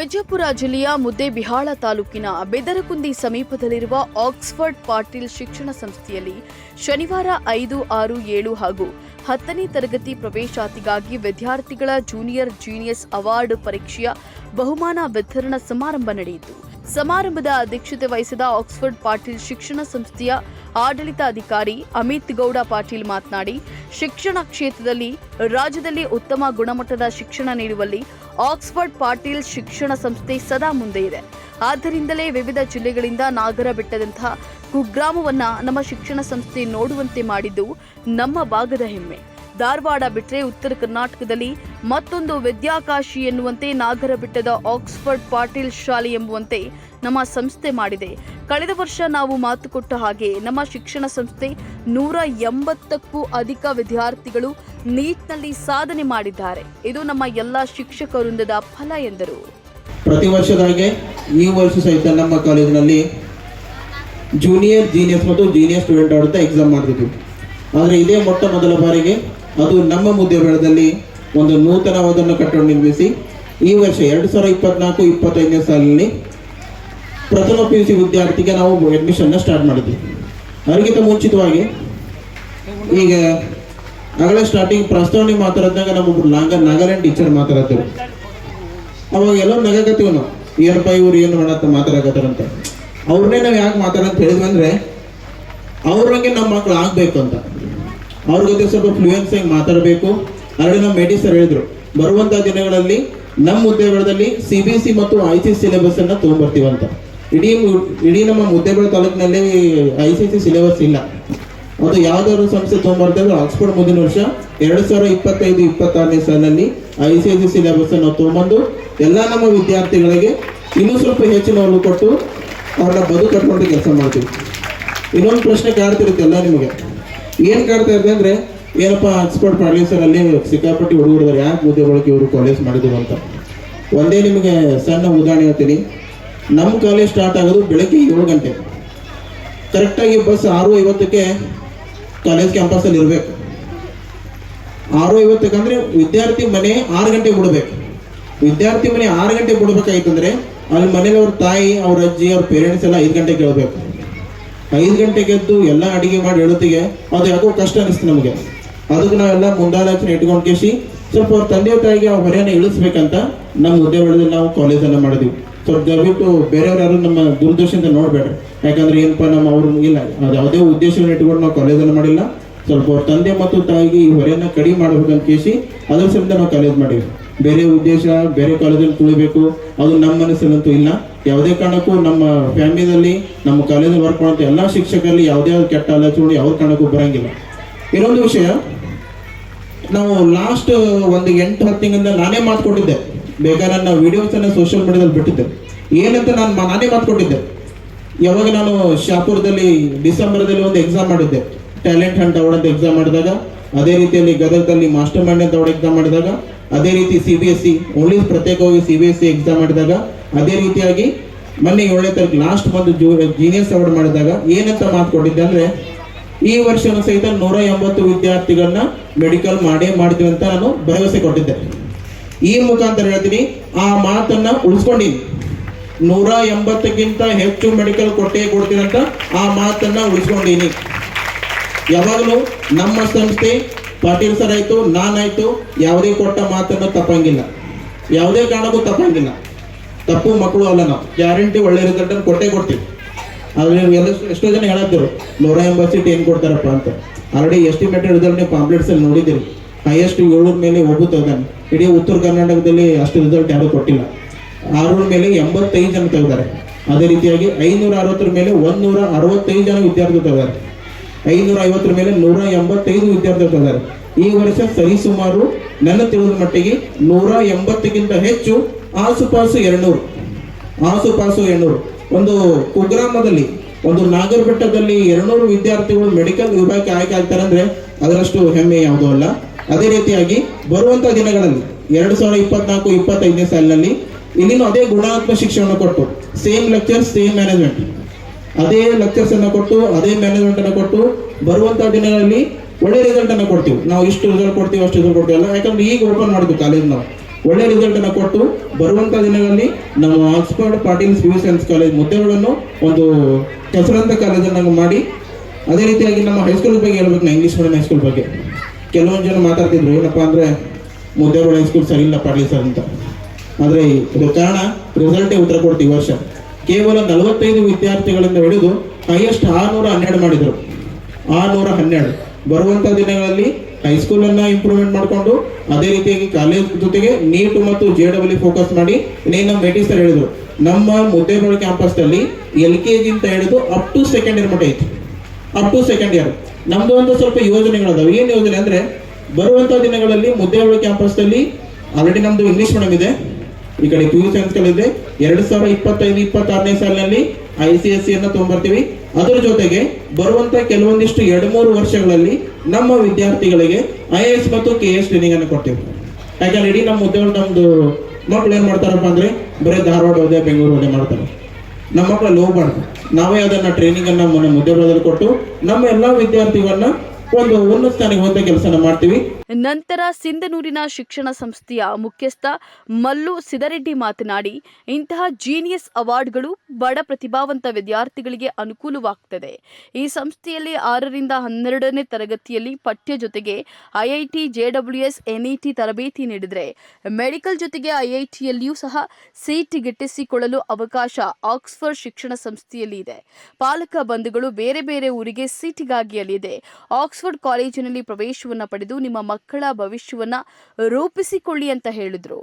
ವಿಜಯಪುರ ಜಿಲ್ಲೆಯ ಮುದ್ದೇಬಿಹಾಳ ತಾಲೂಕಿನ ಬೆದರಕುಂದಿ ಸಮೀಪದಲ್ಲಿರುವ ಆಕ್ಸ್ಫರ್ಡ್ ಪಾಟೀಲ್ ಶಿಕ್ಷಣ ಸಂಸ್ಥೆಯಲ್ಲಿ ಶನಿವಾರ ಐದು ಆರು ಏಳು ಹಾಗೂ ಹತ್ತನೇ ತರಗತಿ ಪ್ರವೇಶಾತಿಗಾಗಿ ವಿದ್ಯಾರ್ಥಿಗಳ ಜೂನಿಯರ್ ಜೀನಿಯಸ್ ಅವಾರ್ಡ್ ಪರೀಕ್ಷೆಯ ಬಹುಮಾನ ವಿತರಣಾ ಸಮಾರಂಭ ನಡೆಯಿತು. ಸಮಾರಂಭದ ಅಧ್ಯಕ್ಷತೆ ವಹಿಸಿದ ಆಕ್ಸ್ಫರ್ಡ್ ಪಾಟೀಲ್ ಶಿಕ್ಷಣ ಸಂಸ್ಥೆಯ ಆಡಳಿತಾಧಿಕಾರಿ ಅಮಿತ್ ಗೌಡ ಪಾಟೀಲ್ ಮಾತನಾಡಿ, ಶಿಕ್ಷಣ ಕ್ಷೇತ್ರದಲ್ಲಿ ರಾಜ್ಯದಲ್ಲಿ ಉತ್ತಮ ಗುಣಮಟ್ಟದ ಶಿಕ್ಷಣ ನೀಡುವಲ್ಲಿ ಆಕ್ಸ್ಫರ್ಡ್ ಪಾಟೀಲ್ ಶಿಕ್ಷಣ ಸಂಸ್ಥೆ ಸದಾ ಮುಂದೆ ಇದೆ. ಆದ್ದರಿಂದಲೇ ವಿವಿಧ ಜಿಲ್ಲೆಗಳಿಂದ ನಾಗರ ಬೆಟ್ಟದಂತಹ ಕುಗ್ರಾಮವನ್ನ ನಮ್ಮ ಶಿಕ್ಷಣ ಸಂಸ್ಥೆ ನೋಡುವಂತೆ ಮಾಡಿದ್ದು ನಮ್ಮ ಭಾಗದ ಹೆಮ್ಮೆ. ಧಾರವಾಡ ಬಿಟ್ಟರೆ ಉತ್ತರ ಕರ್ನಾಟಕದಲ್ಲಿ ಮತ್ತೊಂದು ವಿದ್ಯಾಕಾಶಿ ಎನ್ನುವಂತೆ ನಾಗರ ಬೆಟ್ಟದ ಆಕ್ಸ್ಫರ್ಡ್ ಪಾಟೀಲ್ ಶಾಲೆ ಎಂಬುವಂತೆ ನಮ್ಮ ಸಂಸ್ಥೆ ಮಾಡಿದೆ. ಕಳೆದ ವರ್ಷ ನಾವು ಮಾತು ಕೊಟ್ಟ ಹಾಗೆ ನಮ್ಮ ಶಿಕ್ಷಣ ಸಂಸ್ಥೆ ನೂರ ಎಂಬತ್ತಕ್ಕೂ ಅಧಿಕ ವಿದ್ಯಾರ್ಥಿಗಳು ನೀಟ್ನಲ್ಲಿ ಸಾಧನೆ ಮಾಡಿದ್ದಾರೆ. ಇದು ನಮ್ಮ ಎಲ್ಲ ಶಿಕ್ಷಕ ವೃಂದದ ಫಲ ಎಂದರು. ಪ್ರತಿ ವರ್ಷದ ಹಾಗೆ ಈ ವರ್ಷ ಸಹಿತ ನಮ್ಮ ಕಾಲೇಜಿನಲ್ಲಿ ಜೂನಿಯರ್ ಜೀನಿಯರ್ಸ್ ಮತ್ತು ಜೀನಿಯರ್ ಸ್ಟೂಡೆಂಟ್ ಅಂತ ಎಕ್ಸಾಮ್ ಮಾಡ್ತಿದ್ವಿ. ಆದರೆ ಇದೇ ಮೊಟ್ಟ ಮೊದಲ ಬಾರಿಗೆ ಅದು ನಮ್ಮ ಮುದ್ದೇಬೇಳದಲ್ಲಿ ಒಂದು ನೂತನವಾದನ್ನು ಕಟ್ಟಡ ನಿರ್ಮಿಸಿ ಈ ವರ್ಷ ಎರಡು ಸಾವಿರದ ಇಪ್ಪತ್ನಾಲ್ಕು, ಇಪ್ಪತ್ತೈದನೇ ಸಾಲಿನಲ್ಲಿ ಪ್ರಥಮ ಪಿ ಯು ಸಿ ವಿದ್ಯಾರ್ಥಿಗೆ ನಾವು ಅಡ್ಮಿಷನ್ನ ಸ್ಟಾರ್ಟ್ ಮಾಡಿದ್ವಿ. ಅದಕ್ಕಿಂತ ಮುಂಚಿತವಾಗಿ ಈಗ ಆಗಲೇ ಸ್ಟಾರ್ಟಿಂಗ್ ಪ್ರಸ್ತಾವನೆ ಮಾತಾಡಿದಾಗ ನಮ್ಮೊಬ್ರು ನಾಗ ನಾಗಾಲ್ಯಾಂಡ್ ಟೀಚರ್ ಮಾತಾಡತ್ತೇವೆ ಅವಾಗ ಎಲ್ಲ ನಗಕತ್ತೀವಿ ನಾವು. ಏನಪ್ಪ ಇವ್ರು ಏನು ಮಾಡತ್ತ ಮಾತಾಡಕತ್ತಾರಂತ. ಅವ್ರನ್ನೇ ನಾವು ಯಾಕೆ ಮಾತಾಡೋದು ಹೇಳಿದ್ವಿ ಅಂದ್ರೆ ಅವ್ರಂಗೆ ನಮ್ಮ ಮಕ್ಳು ಆಗಬೇಕು ಅಂತ. ಅವ್ರ ಜೊತೆ ಸ್ವಲ್ಪ ಫ್ಲೂಯೆನ್ಸ್ ಆಗಿ ಮಾತಾಡಬೇಕು. ಆಲ್ರೆಡಿ ನಮ್ಮ ಮೇಡಿ ಸರ್ ಹೇಳಿದ್ರು, ಬರುವಂತ ದಿನಗಳಲ್ಲಿ ನಮ್ಮ ಮುದ್ದೇಬೇಳದಲ್ಲಿ ಸಿ ಬಿ ಸಿ ಮತ್ತು ಐ ಸಿ ಸಿಲೆಬಸ್ ಅನ್ನ ತಗೊಂಡ್ಬರ್ತೀವಂತ ಇಡೀ ಇಡೀ ನಮ್ಮ ಮುದ್ದೇಬೇಳ ತಾಲೂಕಿನಲ್ಲಿ ಐ ಸಿ ಸಿ ಸಿಲೆಬಸ್ ಇಲ್ಲ. ಅದು ಯಾವ್ದಾದ್ರು ಸಂಸ್ಥೆ ತಗೊಂಡ್ಬರ್ತೇವೆ ಆಕ್ಸ್ಫೋರ್ಡ್ ಮುಂದಿನ ವರ್ಷ ಎರಡು ಸಾವಿರ ಇಪ್ಪತ್ತೈದು, ಇಪ್ಪತ್ತಾರನೇ ಸಾಲಿನಲ್ಲಿ ಐ ಸಿ ಸಿ ಸಿಲೆಬಸ್ ಅನ್ನು ತೊಗೊಂಬಂದು, ಎಲ್ಲ ನಮ್ಮ ವಿದ್ಯಾರ್ಥಿಗಳಿಗೆ ಇನ್ನೂ ಸ್ವಲ್ಪ ಹೆಚ್ಚಿನ ಒತ್ತು ಕೊಟ್ಟು ಅವ್ರನ್ನ ಬದು ಕಟ್ಕೊಂಡು ಕೆಲಸ ಮಾಡ್ತೀವಿ. ಇನ್ನೊಂದು ಪ್ರಶ್ನೆ ಕಾಡ್ತಿರುತ್ತೆ ಎಲ್ಲ ನಿಮಗೆ. ಏನು ಕಾಡ್ತಾ ಇದೆ ಅಂದ್ರೆ, ಏನಪ್ಪ ಆಕ್ಸ್ಫರ್ಡ್ ಸರ್ ಅಲ್ಲಿ ಸಿಕ್ಕಾಪಟ್ಟಿ ಹುಡುಗರು ಯಾಕೆ ಮುದ್ದೆ ಬಳಕೆ ಇವರು ಕಾಲೇಜ್ ಮಾಡಿದ್ರು ಅಂತ. ಒಂದೇ ನಿಮಗೆ ಸಣ್ಣ ಉದಾಹರಣೆ ಹೇಳ್ತೀನಿ. ನಮ್ಮ ಕಾಲೇಜ್ ಸ್ಟಾರ್ಟ್ ಆಗೋದು ಬೆಳಗ್ಗೆ ಏಳು ಗಂಟೆ. ಕರೆಕ್ಟಾಗಿ ಬಸ್ ಆರು ಐವತ್ತಕ್ಕೆ ಕಾಲೇಜ್ ಕ್ಯಾಂಪಸಲ್ಲಿ ಇರಬೇಕು. ಆರು ಐವತ್ತಕ್ಕೆ ಅಂದರೆ ವಿದ್ಯಾರ್ಥಿ ಮನೆ ಆರು ಗಂಟೆಗೆ ಬಿಡಬೇಕು ವಿದ್ಯಾರ್ಥಿ ಮನೆ ಆರು ಗಂಟೆಗೆ ಬಿಡ್ಬೇಕಾಯ್ತಂದ್ರೆ ಅಲ್ಲಿ ಮನೇಲಿ ಅವ್ರ ತಾಯಿ, ಅವ್ರ ಅಜ್ಜಿ, ಅವ್ರ ಪೇರೆಂಟ್ಸ್ ಎಲ್ಲ ಐದು ಗಂಟೆಗೆ ಹೇಳ್ಬೇಕು ಐದು ಗಂಟೆಗೆ ಎದ್ದು ಎಲ್ಲ ಅಡಿಗೆ ಮಾಡಿ ಹೇಳುತ್ತಿಗೆ ಅದು ಯಾಕೋ ಕಷ್ಟ ಅನಿಸ್ತು ನಮಗೆ. ಅದಕ್ಕೆ ನಾವೆಲ್ಲ ಮುಂದಾಲೋಚನೆ ಇಟ್ಕೊಂಡು ಕೇಸಿ ಸ್ವಲ್ಪ ಅವ್ರ ತಂದೆ ತಾಯಿಗೆ ಅವ್ರ ಹೊರೆಯನ್ನು ಇಳಿಸ್ಬೇಕಂತ ನಮ್ಮ ಉದ್ಯೋಗದಲ್ಲಿ ನಾವು ಕಾಲೇಜನ್ನು ಮಾಡಿದ್ವಿ. ಸ್ವಲ್ಪ ದಯವಿಟ್ಟು ಬೇರೆಯವ್ರು ಯಾರು ನಮ್ಮ ದುರ್ದೃಷ್ಟಿಯಿಂದ ನೋಡ್ಬೇಡ್ರಿ. ಯಾಕಂದ್ರೆ ಏನಪ್ಪ ನಮ್ಮ ಅವ್ರು ಇಲ್ಲ, ಅದು ಯಾವುದೇ ಉದ್ದೇಶವನ್ನು ಇಟ್ಕೊಂಡು ನಾವು ಕಾಲೇಜನ್ನು ಮಾಡಿಲ್ಲ. ಸ್ವಲ್ಪ ಅವ್ರ ತಂದೆ ಮತ್ತು ತಾಯಿಗೆ ಈ ಹೊರೆಯನ್ನು ಕಡಿಮೆ ಮಾಡ್ಬೇಕಂತ ಕೇಸಿ ಅದ್ರ ಸಮೇತ ನಾವು ಕಾಲೇಜ್ ಮಾಡಿವಿ ಬೇರೆ ಉದ್ದೇಶ, ಬೇರೆ ಕಾಲೇಜಲ್ಲಿ ತುಳಿಬೇಕು ಅದು ನಮ್ಮ ಮನಸ್ಸಲ್ಲಂತೂ ಇಲ್ಲ. ಯಾವುದೇ ಕಾರಣಕ್ಕೂ ನಮ್ಮ ಫ್ಯಾಮಿಲಿಯಲ್ಲಿ, ನಮ್ಮ ಕಾಲೇಜಲ್ಲಿ ವರ್ಕ್ ಮಾಡುವಂಥ ಎಲ್ಲ ಶಿಕ್ಷಕರಲ್ಲಿ ಯಾವುದೇ ಕೆಟ್ಟ ಆಲೋಚನೆ ಯಾವ ಕಾರಣಕ್ಕೂ ಬರಂಗಿಲ್ಲ. ಇನ್ನೊಂದು ವಿಷಯ, ನಾವು ಲಾಸ್ಟ್ ಒಂದು ಎಂಟು, ಹತ್ತು ತಿಂಗಳಿಂದ ನಾನೇ ಮಾತು ಬೇಗ ಬೇಕಾದ್ರೆ ನನ್ನ ವಿಡಿಯೋಸ್ ಅನ್ನ ಸೋಷಿಯಲ್ ಮೀಡಿಯಾದಲ್ಲಿ ಬಿಟ್ಟಿದ್ದೆ. ಏನಂತ ನಾನು ನಾನೇ ಮಾತುಕೊಟ್ಟಿದ್ದೆ ಯಾವಾಗ ನಾನು ಶಾಪುರದಲ್ಲಿ, ಡಿಸೆಂಬರ್ದಲ್ಲಿ ಒಂದು ಎಕ್ಸಾಮ್ ಮಾಡಿದ್ದೆ. ಟ್ಯಾಲೆಂಟ್ ಹಂಟ್ ಎಕ್ಸಾಮ್ ಮಾಡಿದಾಗ, ಅದೇ ರೀತಿಯಲ್ಲಿ ಗದಗದಲ್ಲಿ ಮಾಸ್ಟರ್ ಮೈಂಡ್ ಅಂತ ಎಕ್ಸಾಮ್ ಮಾಡಿದಾಗ ಅದೇ ರೀತಿ C B S C only ಪ್ರತ್ಯೇಕವಾಗಿ C B S C exam ಮಾಡಿದಾಗ, ಅದೇ ರೀತಿಯಾಗಿ ಮೊನ್ನೆ ಏಳನೇ ತಾರೀಕು ಲಾಸ್ಟ್ ಒಂದು ಜೀನಿಯಸ್ ಅವಾರ್ಡ್ ಮಾಡಿದಾಗ ಏನಂತ ಮಾತು ಕೊಟ್ಟಿದ್ದೆ ಅಂದರೆ, ಈ ವರ್ಷನೂ ಸಹಿತ ನೂರ ಎಂಬತ್ತು ವಿದ್ಯಾರ್ಥಿಗಳನ್ನ ಮೆಡಿಕಲ್ ಮಾಡೇ ಮಾಡ್ತೀವಿ ಅಂತ ನಾನು ಭರವಸೆ ಕೊಟ್ಟಿದ್ದೆ. ಈ ಮುಖಾಂತರ ಹೇಳ್ತೀನಿ, ಆ ಮಾತನ್ನ ಉಳಿಸ್ಕೊಂಡಿನಿ ನೂರ ಎಂಬತ್ತಕ್ಕಿಂತ ಹೆಚ್ಚು ಮೆಡಿಕಲ್ ಕೊಟ್ಟೇ ಕೊಡ್ತೀನಿ ಅಂತ ಆ ಮಾತನ್ನ ಉಳಿಸ್ಕೊಂಡೀನಿ. ಯಾವಾಗಲೂ ನಮ್ಮ ಸಂಸ್ಥೆ ಪಾಟೀಲ್ ಸರ್ ಆಯ್ತು ನಾನಾಯ್ತು ಯಾವುದೇ ಕೊಟ್ಟ ಮಾತನ್ನು ತಪ್ಪಂಗಿಲ್ಲ. ಯಾವುದೇ ಕಾರಣಕ್ಕೂ ತಪ್ಪಂಗಿಲ್ಲ. ತಪ್ಪು ಮಕ್ಕಳು ಅಲ್ಲ ನಾವು. ಗ್ಯಾರಂಟಿ ಒಳ್ಳೆ ರಿಸಲ್ಟ್ ಅಂತ ಕೊಟ್ಟೇ ಕೊಡ್ತೀವಿ. ಆದ್ರೆ ಎಲ್ಲ ಎಷ್ಟೋ ಜನ ಹೇಳತ್ತಿರು ನೂರ ಎಂಬತ್ತು ಸೀಟ್ ಏನು ಕೊಡ್ತಾರಪ್ಪ ಅಂತ. ಆಲ್ರೆಡಿ ಎಸ್ಟಿಮೇಟೆಡ್ ರಿಸಲ್ಟ್ ನೀವು ಪಾಂಪ್ಲೆಟ್ಸ್ ಅಲ್ಲಿ ನೋಡಿದ್ದೀರಿ. ಹೈಯೆಸ್ಟ್ ಏಳೂರ ಮೇಲೆ ತೆಗ್ದಾನೆ ಇಡೀ ಉತ್ತರ ಕರ್ನಾಟಕದಲ್ಲಿ ಅಷ್ಟು ರಿಸಲ್ಟ್ ಯಾರು ಕೊಟ್ಟಿಲ್ಲ. ಆರೂರ ಮೇಲೆ ಎಂಬತ್ತೈದು ಜನ ತೆಗೆದಾರೆ. ಅದೇ ರೀತಿಯಾಗಿ ಐನೂರ ಅರವತ್ತರ ಮೇಲೆ ಒಂದೂರ ಅರವತ್ತೈದು ಜನ ವಿದ್ಯಾರ್ಥಿ ತೆಗ್ದಾರೆ. ಐನೂರ ಐವತ್ತರ ಮೇಲೆ ನೂರ ಎಂಬತ್ತೈದು ವಿದ್ಯಾರ್ಥಿಗಳು ಇದ್ದಾರೆ ಈ ವರ್ಷ ಸರಿಸುಮಾರು ನನ್ನ ತಿಳಿದ ಮಟ್ಟಿಗೆ ನೂರ ಎಂಬತ್ತಕ್ಕಿಂತ ಹೆಚ್ಚು ಆಸುಪಾಸು ಎರಡ್ನೂರು. ಆಸುಪಾಸು ಎರಡ್ನೂರು. ಒಂದು ಕುಗ್ರಾಮದಲ್ಲಿ, ಒಂದು ನಾಗರಬೆಟ್ಟದಲ್ಲಿ ಎರಡ್ನೂರು ವಿದ್ಯಾರ್ಥಿಗಳು ಮೆಡಿಕಲ್ ವಿಭಾಗಕ್ಕೆ ಆಯ್ಕೆ ಆಗ್ತಾರೆ ಅಂದ್ರೆ ಅದರಷ್ಟು ಹೆಮ್ಮೆ ಯಾವುದೂ ಅಲ್ಲ. ಅದೇ ರೀತಿಯಾಗಿ ಬರುವಂತ ದಿನಗಳಲ್ಲಿ, ಎರಡು ಸಾವಿರದ ಇಪ್ಪತ್ನಾಲ್ಕು, ಇಪ್ಪತ್ತೈದನೇ ಸಾಲಿನಲ್ಲಿ ಇಲ್ಲಿನೂ ಅದೇ ಗುಣಾತ್ಮಕ ಶಿಕ್ಷಣ ಕೊಟ್ಟು ಸೇಮ್ ಲೆಕ್ಚರ್ ಸೇಮ್ ಮ್ಯಾನೇಜ್ಮೆಂಟ್ ಅದೇ ಲೆಕ್ಚರ್ಸ್ ಅನ್ನ ಕೊಟ್ಟು, ಅದೇ ಮ್ಯಾನೇಜ್ಮೆಂಟ್ ಅನ್ನ ಕೊಟ್ಟು, ಬರುವಂತ ದಿನಗಳಲ್ಲಿ ಒಳ್ಳೆ ರಿಸಲ್ಟ್ ಅನ್ನ ಕೊಡ್ತೀವಿ. ನಾವು ಇಷ್ಟು ರಿಸಲ್ಟ್ ಕೊಡ್ತೀವಿ, ಅಷ್ಟು ರಿಸಲ್ಟ್ ಕೊಡ್ತೀವಿ ಅಲ್ಲ, ಯಾಕಂದ್ರೆ ಈಗ ಓಪನ್ ಮಾಡಿದ್ವಿ ಕಾಲೇಜ್ ನಾವು. ಒಳ್ಳೆ ರಿಸಲ್ಟ್ ಅನ್ನು ಕೊಟ್ಟು, ಬರುವಂತ ದಿನಗಳಲ್ಲಿ ನಮ್ಮ Oxford Patil P science college ಮುದ್ದೆಗಳನ್ನು ಒಂದು ಹೆಸರಂತ ಕಾಲೇಜನ್ನು ಮಾಡಿ, ಅದೇ ರೀತಿಯಾಗಿ ನಮ್ಮ ಹೈಸ್ಕೂಲ್ ಬಗ್ಗೆ ಹೇಳ್ಬೇಕು ನಾ ಇಂಗ್ಲೀಷ್ ಮೀಡಿಯಂ ಹೈಸ್ಕೂಲ್ ಬಗ್ಗೆ. ಕೆಲವೊಂದು ಜನ ಮಾತಾಡ್ತಿದ್ರು, ಏನಪ್ಪ ಅಂದ್ರೆ ಮುದ್ದೇಬೇಡ ಹೈಸ್ಕೂಲ್ ಸರಿ ಇಲ್ಲ ಪಾಟೀಲ್ ಸರ್ ಅಂತ. ಆದರೆ ಇದು ಕಾರಣ ರಿಸಲ್ಟೇ ಉತ್ತರ ಕೊಡ್ತೀವಿ ವರ್ಷ. ಕೇವಲ ನಲವತ್ತೈದು ವಿದ್ಯಾರ್ಥಿಗಳಿಂದ ಹಿಡಿದು ಹೈಯೆಸ್ಟ್ ಆರುನೂರ ಹನ್ನೆರಡು ಮಾಡಿದರು. ಆರುನೂರ ಹನ್ನೆರಡು. ಬರುವಂಥ ದಿನಗಳಲ್ಲಿ ಹೈಸ್ಕೂಲನ್ನು ಇಂಪ್ರೂವ್ಮೆಂಟ್ ಮಾಡಿಕೊಂಡು, ಅದೇ ರೀತಿಯಾಗಿ ಕಾಲೇಜ್ ಜೊತೆಗೆ ನೀಟ್ ಮತ್ತು ಜೆ ಡಬ್ಲ್ಯೂ ಫೋಕಸ್ ಮಾಡಿ ಇನ್ನೇ ನಮ್ಮ ಮೇಟಿ ಸರ್ ಹೇಳಿದರು, ನಮ್ಮ ಮುದ್ದೇಬೇಳ ಕ್ಯಾಂಪಸ್ನಲ್ಲಿ ಎಲ್ ಕೆ ಜಿಂತ ಹಿಡಿದು ಅಪ್ ಟು ಸೆಕೆಂಡ್ ಇಯರ್ ಮಟ್ಟ ಐತಿ. ಅಪ್ ಟು ಸೆಕೆಂಡ್ ಇಯರ್ ನಮ್ದು ಒಂದು ಸ್ವಲ್ಪ ಯೋಜನೆಗಳದಾವೆ. ಏನು ಯೋಜನೆ ಅಂದ್ರೆ ಬರುವಂಥ ದಿನಗಳಲ್ಲಿ ಮುದ್ದೇಬೇಳ ಕ್ಯಾಂಪಸ್ನಲ್ಲಿ ಆಲ್ರೆಡಿ ನಮ್ದು ಇಂಗ್ಲಿಷ್ ಮೀಡಿಯಂ ಇದೆ. ಈ ಕಡೆ ಯು ಇದೆ ಎರಡ್ ಸಾವಿರದ ಇಪ್ಪತ್ತೈದು, ಇಪ್ಪತ್ತಾರನೇ ಸಾಲಿನಲ್ಲಿ ಐ ಸಿ ಎಸ್ ಸಿ ಅನ್ನ ತಗೊಂಡ್ಬರ್ತೀವಿ ಅದರ ಜೊತೆಗೆ ಬರುವಂತ ಕೆಲವೊಂದಿಷ್ಟು ಎರಡು ಮೂರು ವರ್ಷಗಳಲ್ಲಿ ನಮ್ಮ ವಿದ್ಯಾರ್ಥಿಗಳಿಗೆ ಐ ಎ ಎಸ್ ಮತ್ತು ಕೆ ಎಸ್ ಟ್ರೈನಿಂಗ್ ಅನ್ನು ಕೊಡ್ತೀವಿ. ಯಾಕಂದ್ರೆ ಇಡೀ ನಮ್ಮ ಉದ್ಯೋಗ ನಮ್ದು ಮಕ್ಕಳು ಏನ್ ಮಾಡ್ತಾರಪ್ಪ ಅಂದ್ರೆ ಬರೀ ಧಾರವಾಡ ಹೋದೆ ಬೆಂಗಳೂರು ಹೋದೆ ಮಾಡ್ತಾರೆ. ನಮ್ಮ ಮಕ್ಕಳ ಲೋ ಮಾಡ್ತಾರೆ ನಾವೇ ಅದನ್ನ ಟ್ರೈನಿಂಗ್ ಅನ್ನ ನಮ್ಮ ಉದ್ಯೋಗದಲ್ಲಿ ಕೊಟ್ಟು ನಮ್ಮ ಎಲ್ಲಾ ವಿದ್ಯಾರ್ಥಿಗಳನ್ನ ಒಂದು ಉನ್ನತ ಸ್ಥಾನಕ್ಕೆ ಹೋದ ಕೆಲಸನ ಮಾಡ್ತೀವಿ. ನಂತರ ಸಿಂಧನೂರಿನ ಶಿಕ್ಷಣ ಸಂಸ್ಥೆಯ ಮುಖ್ಯಸ್ಥ ಮಲ್ಲು ಸಿದರೆಡ್ಡಿ ಮಾತನಾಡಿ, ಇಂತಹ ಜೀನಿಯಸ್ ಅವಾರ್ಡ್ಗಳು ಬಡ ಪ್ರತಿಭಾವಂತ ವಿದ್ಯಾರ್ಥಿಗಳಿಗೆ ಅನುಕೂಲವಾಗ್ತದೆ. ಈ ಸಂಸ್ಥೆಯಲ್ಲಿ ಆರರಿಂದ ಹನ್ನೆರಡನೇ ತರಗತಿಯಲ್ಲಿ ಪಠ್ಯ ಜೊತೆಗೆ ಐಐಟಿ ಜೆಡಬ್ಲ್ಯೂಎಸ್ ಎನ್ಇಟಿ ತರಬೇತಿ ನೀಡಿದರೆ, ಮೆಡಿಕಲ್ ಜೊತೆಗೆ ಐಐಟಿಯಲ್ಲಿಯೂ ಸಹ ಸೀಟ್ ಗಿಟ್ಟಿಸಿಕೊಳ್ಳಲು ಅವಕಾಶ ಆಕ್ಸ್ಫರ್ಡ್ ಶಿಕ್ಷಣ ಸಂಸ್ಥೆಯಲ್ಲಿ ಇದೆ. ಪಾಲಕ ಬಂಧುಗಳು ಬೇರೆ ಬೇರೆ ಊರಿಗೆ ಸೀಟಿಗಾಗಿ ಅಲ್ಲಿದೆ ಆಕ್ಸ್ಫರ್ಡ್ ಕಾಲೇಜಿನಲ್ಲಿ ಪ್ರವೇಶವನ್ನು ಪಡೆದು ನಿಮ್ಮ ಮಕ್ಕಳ ಭವಿಷ್ಯವನ್ನ ರೂಪಿಸಿಕೊಳ್ಳಿ ಅಂತ ಹೇಳಿದ್ರು.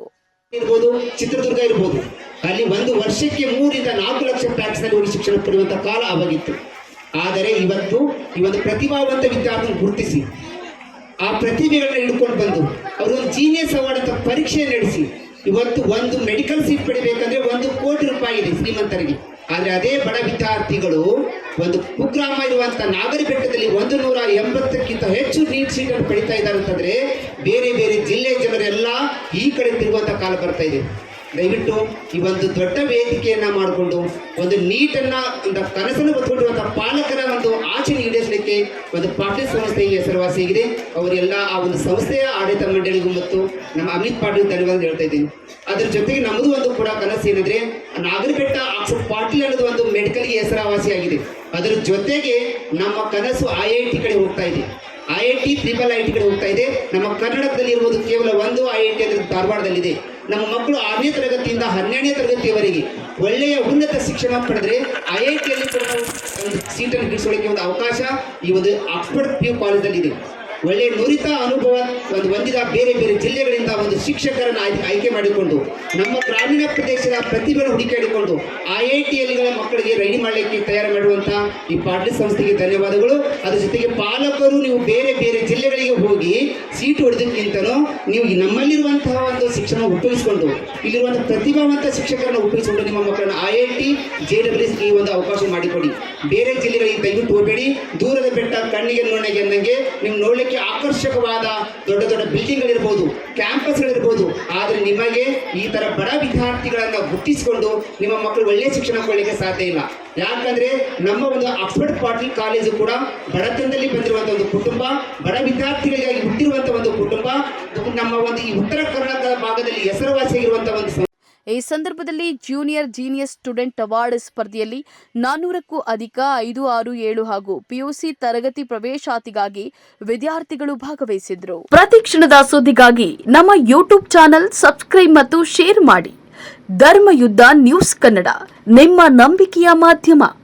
ಇರ್ಬೋದು, ಚಿತ್ರದುರ್ಗ ಇರ್ಬೋದು. ಅಲ್ಲಿ ಒಂದು ವರ್ಷಕ್ಕೆ ಮೂರಿಂದ ನಾಲ್ಕು ಲಕ್ಷ ಟ್ಯಾಕ್ಸ್ನಲ್ಲಿ ಒಂದು ಶಿಕ್ಷಣ ಪಡೆಯುವಂತ ಕಾಲ ಅವಾಗಿತ್ತು ಆದರೆ ಇವತ್ತು ಈ ಒಂದು ಪ್ರತಿಭಾವಂತ ವಿದ್ಯಾರ್ಥಿ ಗುರುತಿಸಿ, ಆ ಪ್ರತಿಭೆಗಳನ್ನ ಹಿಡ್ಕೊಂಡು ಬಂದು, ಅವರು ಜೀನಿಯಸ್ ಅವಾರ್ಡ್ ಅಂತ ಪರೀಕ್ಷೆ ನಡೆಸಿ, ಇವತ್ತು ಒಂದು ಮೆಡಿಕಲ್ ಸೀಟ್ ಪಡಿಬೇಕಂದ್ರೆ ಒಂದು ಕೋಟಿ ರೂಪಾಯಿ ಇದೆ ಶ್ರೀಮಂತರಿಗೆ. ಆದ್ರೆ ಅದೇ ಬಡ ವಿದ್ಯಾರ್ಥಿಗಳು ಒಂದು ಕುಗ್ರಾಮ ಇರುವಂತ ನಾಗರಿ ಬೆಟ್ಟದಲ್ಲಿ ಒಂದು ನೂರ ಎಂಬತ್ತಕ್ಕಿಂತ ಹೆಚ್ಚು ನೀಟ್ ಶೀಟ್ ಅನ್ನು ಪಡಿತಾ ಇದ್ದಾರೆ ಅಂತಂದ್ರೆ ಬೇರೆ ಬೇರೆ ಜಿಲ್ಲೆ ಜನರೆಲ್ಲ ಈ ಕಡೆ ತಿರುಗುವಂತ ಕಾಲ ಬರ್ತಾ ಇದೆ. ದಯವಿಟ್ಟು ಈ ಒಂದು ದೊಡ್ಡ ವೇದಿಕೆಯನ್ನ ಮಾಡಿಕೊಂಡು ಒಂದು ನೀಟನ್ನ, ಒಂದು ಕನಸನ್ನು ಹೊತ್ಕೊಂಡಿರುವಂತಹ ಪಾಲಕರ ಒಂದು ಆಚೆ ಈಡೇರಿಸಲಿಕ್ಕೆ ಒಂದು ಪಾಟೀಲ್ ಸಂಸ್ಥೆಗೆ ಹೆಸರುವಾಸಿಯಾಗಿದೆ ಅವರೆಲ್ಲ ಆ ಒಂದು ಸಂಸ್ಥೆಯ ಆಡಳಿತ ಮಂಡಳಿಗೂ ಮತ್ತು ನಮ್ಮ ಅಮಿತ್ ಪಾಟೀಲ್ ಧನ್ಯವಾದ ಹೇಳ್ತಾ ಇದ್ದೀನಿ. ಅದ್ರ ಜೊತೆಗೆ ನಮ್ಮದು ಒಂದು ಕೂಡ ಕನಸು ಏನಂದ್ರೆ, ನಾಗರಬೆಟ್ಟ ಆಕ್ಸಫ್ ಪಾಟೀಲ್ ಅನ್ನೋದು ಒಂದು ಮೆಡಿಕಲ್ಗೆ ಹೆಸರುವಾಸಿಯಾಗಿದೆ. ಅದರ ಜೊತೆಗೆ ನಮ್ಮ ಕನಸು ಐ ಐ ಟಿ ಕಡೆ ಹೋಗ್ತಾ ಇದೆ. I I T triple I T ಕಡೆ ಹೋಗ್ತಾ ಇದೆ. ನಮ್ಮ ಕರ್ನಾಟಕದಲ್ಲಿ ಇರುವುದು ಕೇವಲ ಒಂದು ಐ ಐ ಟಿ ಅಂದ್ರೆ ಧಾರವಾಡದಲ್ಲಿದೆ. ನಮ್ಮ ಮಕ್ಕಳು ಆರನೇ ತರಗತಿಯಿಂದ ಹನ್ನೆರಡನೇ ತರಗತಿಯವರೆಗೆ ಒಳ್ಳೆಯ ಉನ್ನತ ಶಿಕ್ಷಣ ಪಡೆದ್ರೆ ಐ ಐ ಟಿಯಲ್ಲಿ ಕೂಡ ಒಂದು ಸೀಟನ್ನು ಗಿಡಿಸೋಳಿಕ್ಕೆ ಒಂದು ಅವಕಾಶ ಈ ಒಂದು ಆಕ್ಸ್ಫರ್ಡ್ ಪಿ ಯು ಕಾಲೇಜಲ್ಲಿದೆ. ಒಳ್ಳೆಯ ನುರಿತ ಅನುಭವ ಒಂದು ಹೊಂದಿದ ಬೇರೆ ಬೇರೆ ಜಿಲ್ಲೆಗಳಿಂದ ಒಂದು ಶಿಕ್ಷಕರನ್ನು ಆಯ್ಕೆ ಆಯ್ಕೆ ಮಾಡಿಕೊಂಡು, ನಮ್ಮ ಗ್ರಾಮೀಣ ಪ್ರದೇಶದ ಪ್ರತಿಭೆಯನ್ನು ಹುಡುಕಾಡಿಕೊಂಡು ಐ ಐ ಟಿಯಲ್ಲಿಗಳ ಮಕ್ಕಳಿಗೆ ರೆಡಿ ಮಾಡಲಿಕ್ಕೆ ತಯಾರು ಮಾಡುವಂಥ ಈ ಪಾಟೀಲ್ ಸಂಸ್ಥೆಗೆ ಧನ್ಯವಾದಗಳು. ಅದರ ಜೊತೆಗೆ ಪಾಲಕರು, ನೀವು ಬೇರೆ ಬೇರೆ ಜಿಲ್ಲೆಗಳಿಗೆ ಹೋಗಿ ಸೀಟ್ ಹೊಡೆದಕ್ಕಿಂತಲೂ ನೀವು ನಮ್ಮಲ್ಲಿರುವಂತಹ ಒಂದು ಶಿಕ್ಷಣ ಉಪಯೋಗಿಸಿಕೊಂಡು ಇಲ್ಲಿರುವಂತಹ ಪ್ರತಿಭಾವಂತ ಶಿಕ್ಷಕರನ್ನ ಉಪಯೋಗಿಸಿಕೊಂಡು ನಿಮ್ಮ ಮಕ್ಕಳನ್ನ I I T J W ಈ ಒಂದು ಅವಕಾಶ ಮಾಡಿಕೊಡಿ. ಬೇರೆ ಜಿಲ್ಲೆಗಳಿಗೆ ದಯವಿಟ್ಟು ಹೋಗಬೇಡಿ ದೂರದ ಬೆಟ್ಟ, ಕಣ್ಣಿಗೆ ನೋಡಿಗೆ ಅಂದಂಗೆ ನಿಮ್ ನೋಡ್ಲಿಕ್ಕೆ ಆಕರ್ಷಕವಾದ ದೊಡ್ಡ ದೊಡ್ಡ ಬಿಲ್ಡಿಂಗ್ಗಳಿರ್ಬೋದು ಕ್ಯಾಂಪಸ್ಗಳಿರ್ಬೋದು ಆದರೆ ನಿಮಗೆ ಈ ತರ ಬಡ ವಿದ್ಯಾರ್ಥಿಗಳನ್ನ ಗುರ್ತಿಸಿಕೊಂಡು ನಿಮ್ಮ ಮಕ್ಕಳು ಒಳ್ಳೆಯ ಶಿಕ್ಷಣ ಕೊಡಲಿಕ್ಕೆ ಸಾಧ್ಯ ಇಲ್ಲ. ಯಾಕಂದ್ರೆ ನಮ್ಮ ಒಂದು ಆಕ್ಸ್ಫರ್ಡ್ ಪಾಟೀಲ್ ಕಾಲೇಜು ಕೂಡ ಬಡತನದಲ್ಲಿ ಬಂದಿರುವಂತಹ ಒಂದು ಕುಟುಂಬ, ಬಡ ವಿದ್ಯಾರ್ಥಿಗಳಿಗಾಗಿ ಹುಟ್ಟಿರುವಂತಹ ಒಂದು ಕುಟುಂಬ. ನಮ್ಮ ಒಂದು ಈ ಉತ್ತರ ಕರ್ನಾಟಕ ಭಾಗದಲ್ಲಿ ಹೆಸರುವಾಸಿಯಾಗಿರುವಂತಹ ಒಂದು ಈ ಸಂದರ್ಭದಲ್ಲಿ ಜೂನಿಯರ್ ಜೀನಿಯಸ್ ಸ್ಟೂಡೆಂಟ್ ಅವಾರ್ಡ್ ಸ್ಪರ್ಧೆಯಲ್ಲಿ ನಾನ್ನೂರಕ್ಕೂ ಅಧಿಕ ಐದು ಆರು ಏಳು ಹಾಗೂ ಪಿಯುಸಿ ತರಗತಿ ಪ್ರವೇಶಾತಿಗಾಗಿ ವಿದ್ಯಾರ್ಥಿಗಳು ಭಾಗವಹಿಸಿದ್ರು. ಪ್ರತಿ ಕ್ಷಣದ ಸುದ್ದಿಗಾಗಿ ನಮ್ಮ ಯೂಟ್ಯೂಬ್ ಚಾನೆಲ್ ಸಬ್ಸ್ಕ್ರೈಬ್ ಮತ್ತು ಶೇರ್ ಮಾಡಿ. ಧರ್ಮಯುದ್ಧ ನ್ಯೂಸ್ ಕನ್ನಡ, ನಿಮ್ಮ ನಂಬಿಕೆಯ ಮಾಧ್ಯಮ.